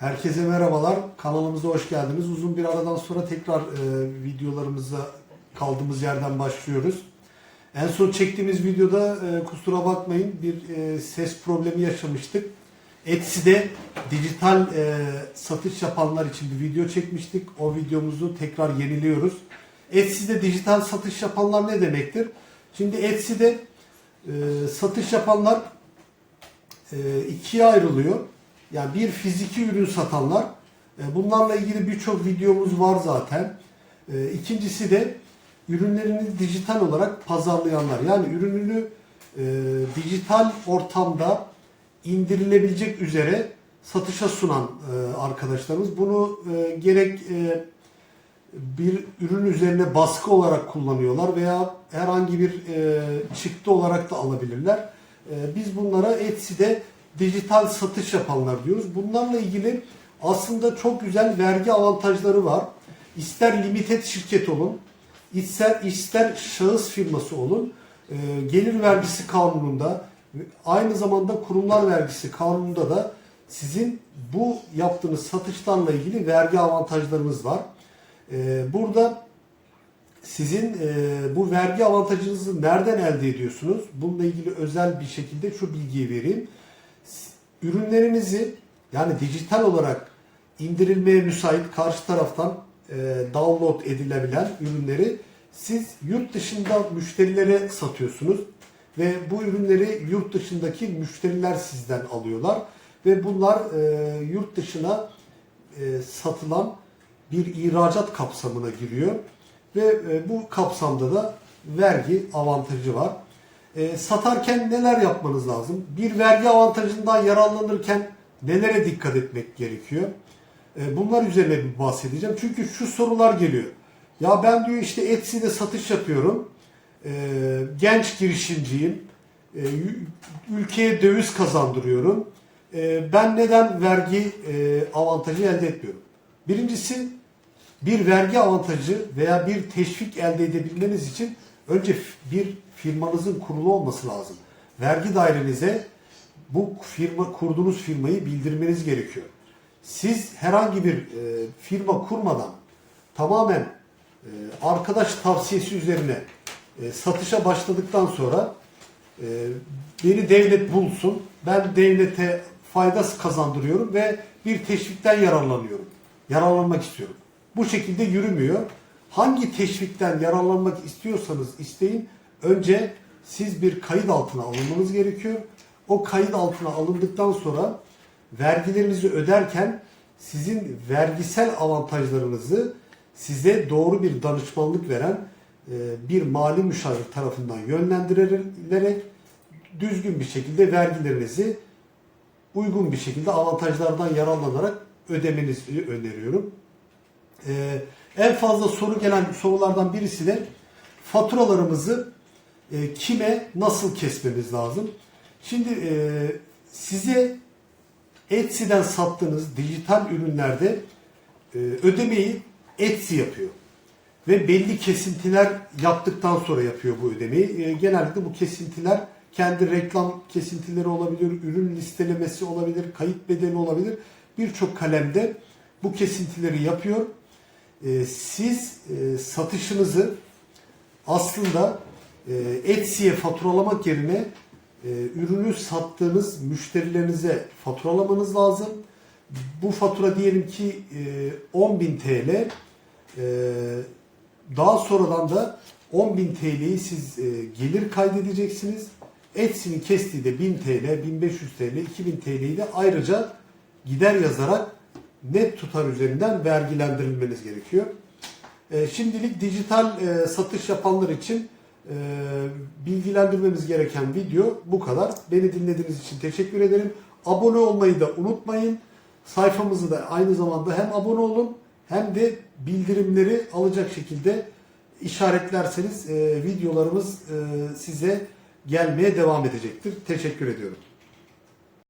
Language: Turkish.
Herkese merhabalar. Kanalımıza hoş geldiniz. Uzun bir aradan sonra tekrar e, videolarımıza kaldığımız yerden başlıyoruz. En son çektiğimiz videoda e, kusura bakmayın bir e, ses problemi yaşamıştık. Etsy'de dijital e, satış yapanlar için bir video çekmiştik. O videomuzu tekrar yeniliyoruz. Etsy'de dijital satış yapanlar ne demektir? Şimdi Etsy'de e, satış yapanlar e, ikiye ayrılıyor. Yani bir fiziki ürün satanlar. e, Bunlarla ilgili birçok videomuz var zaten. E, İkincisi de ürünlerini dijital olarak pazarlayanlar. Yani ürününü e, dijital ortamda indirilebilecek üzere satışa sunan arkadaşlarımız. Bunu gerek bir ürün üzerine baskı olarak kullanıyorlar veya herhangi bir çıktı olarak da alabilirler. Biz bunlara Etsy'de dijital satış yapanlar diyoruz. Bunlarla ilgili aslında çok güzel vergi avantajları var. İster limited şirket olun, ister ister şahıs firması olun, e, gelir vergisi kanununda aynı zamanda kurumlar vergisi kanununda da sizin bu yaptığınız satışlarla ilgili vergi avantajlarınız var. Ee, Burada sizin e, bu vergi avantajınızı nereden elde ediyorsunuz? Bununla ilgili özel bir şekilde şu bilgiyi vereyim. Ürünlerinizi yani dijital olarak indirilmeye müsait karşı taraftan e, download edilebilen ürünleri siz yurt dışında müşterilere satıyorsunuz ve bu ürünleri yurt dışındaki müşteriler sizden alıyorlar ve bunlar e, yurt dışına e, satılan bir ihracat kapsamına giriyor ve e, bu kapsamda da vergi avantajı var. E, satarken neler yapmanız lazım? Bir vergi avantajından yararlanırken nelere dikkat etmek gerekiyor? E, bunlar üzerine bir bahsedeceğim. Çünkü şu sorular geliyor. Ya ben diyor işte Etsy'de satış yapıyorum. E, genç girişimciyim. E, ülkeye döviz kazandırıyorum. E, ben neden vergi e, avantajı elde etmiyorum? Birincisi bir vergi avantajı veya bir teşvik elde edebilmeniz için önce bir firmanızın kurulu olması lazım. Vergi dairenize bu firma kurduğunuz firmayı bildirmeniz gerekiyor. Siz herhangi bir e, firma kurmadan tamamen e, arkadaş tavsiyesi üzerine e, satışa başladıktan sonra e, beni devlet bulsun, ben devlete fayda kazandırıyorum ve bir teşvikten yararlanıyorum. Yararlanmak istiyorum. Bu şekilde yürümüyor. Hangi teşvikten yararlanmak istiyorsanız isteyin, önce siz bir kayıt altına alınmanız gerekiyor. O kayıt altına alındıktan sonra vergilerinizi öderken sizin vergisel avantajlarınızı size doğru bir danışmanlık veren e, bir mali müşavir tarafından yönlendirilerek düzgün bir şekilde vergilerinizi uygun bir şekilde avantajlardan yararlanarak ödemenizi öneriyorum. En fazla soru gelen sorulardan birisi de faturalarımızı e, kime nasıl kesmemiz lazım? Şimdi e, size Etsy'den sattığınız dijital ürünlerde e, ödemeyi Etsy yapıyor. Ve belli kesintiler yaptıktan sonra yapıyor bu ödemeyi. E, genellikle bu kesintiler kendi reklam kesintileri olabilir, ürün listelemesi olabilir, kayıt bedeli olabilir. Birçok kalemde bu kesintileri yapıyor. E, siz e, satışınızı aslında e, faturalamak yerine e, ürünü sattığınız müşterilerinize faturalamanız lazım. Bu fatura diyelim ki e, 10.000 TL. E, daha sonradan da 10.000 TL'yi siz e, gelir kaydedeceksiniz. Etsy'nin kestiği de 1000 TL, 1500 TL, 2000 TL'yi de ayrıca gider yazarak net tutar üzerinden vergilendirilmeniz gerekiyor. E, şimdilik dijital e, satış yapanlar için e, bilgilendirmemiz gereken video bu kadar. Beni dinlediğiniz için teşekkür ederim. Abone olmayı da unutmayın. Sayfamızı da aynı zamanda hem abone olun hem de bildirimleri alacak şekilde işaretlerseniz videolarımız size gelmeye devam edecektir. Teşekkür ediyorum.